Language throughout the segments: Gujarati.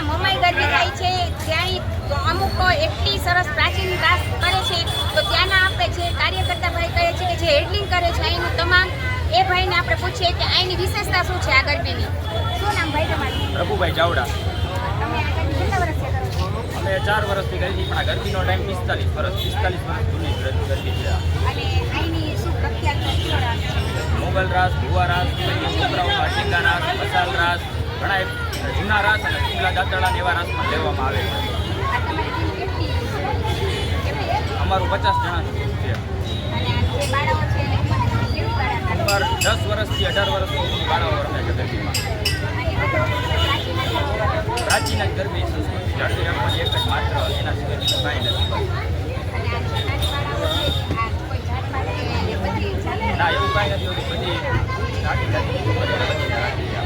ત્યાં મમાઈ ગરબી થાય છે ત્યાં અમુક એટલી સરસ પ્રાચીન વાસ કરે છે તો ત્યાંના આપણે જે કાર્યકર્તા ભાઈ કહે છે કે જે હેડલિંગ કરે છે અહીંનું તમામ એ ભાઈને આપણે પૂછીએ કે અહીંની વિશેષતા શું છે આ ગરબીની શું નામ ભાઈ તમારું? પ્રભુભાઈ ચાવડા ગરબી ચાર વર્ષથી કરી પણ આ ગરબીનો ટાઈમ પિસ્તાલીસ વર્ષ પિસ્તાલીસ વર્ષ જૂની ગરબી છે. અહીંની શું પ્રખ્યાત મોગલ રાસ ગુવા રાસ રાસ મસાલ રાસ ઘણા જૂના રાસ અને જૂના દાંતળા એવા રાસ પણ લેવામાં આવે છે? અમારું પચાસ જણા છે. દસ વર્ષથી અઢાર વર્ષ સુધીની બાળાઓ રમે છે ગરબીમાં પ્રાચીન ગરબી સંસ્કૃતિ જાળવી એક જ માત્ર એના સિવાય કાંઈ નથી ના, એવું કાંઈ નથી બધી જાતિ નાની બધી રાખી છે.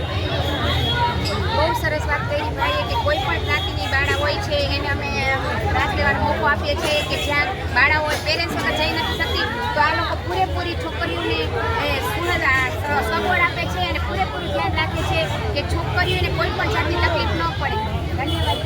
બહુ સરસ વાત કરી ભાઈએ કે કોઈ પણ જ્ઞાતિની બાળા હોય છે, એને અમે રાત લેવાનો મોકો આપીએ છીએ કે જ્યાં બાળા હોય પેરેન્ટ્સ વગર જઈ નથી શકતી, તો આ લોકો પૂરેપૂરી છોકરીઓને સુરત સગવડ આપે છે અને પૂરેપૂરું ધ્યાન રાખે છે કે છોકરીઓને કોઈ પણ જાતની તકલીફ ન પડે. ધન્યવાદ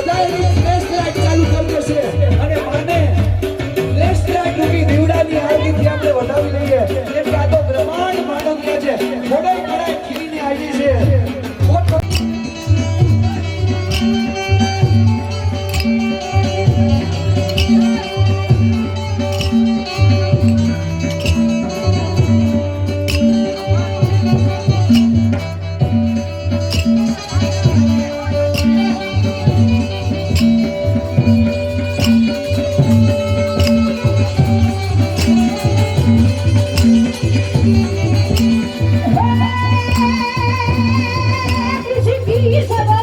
લઈએ બધા divisa da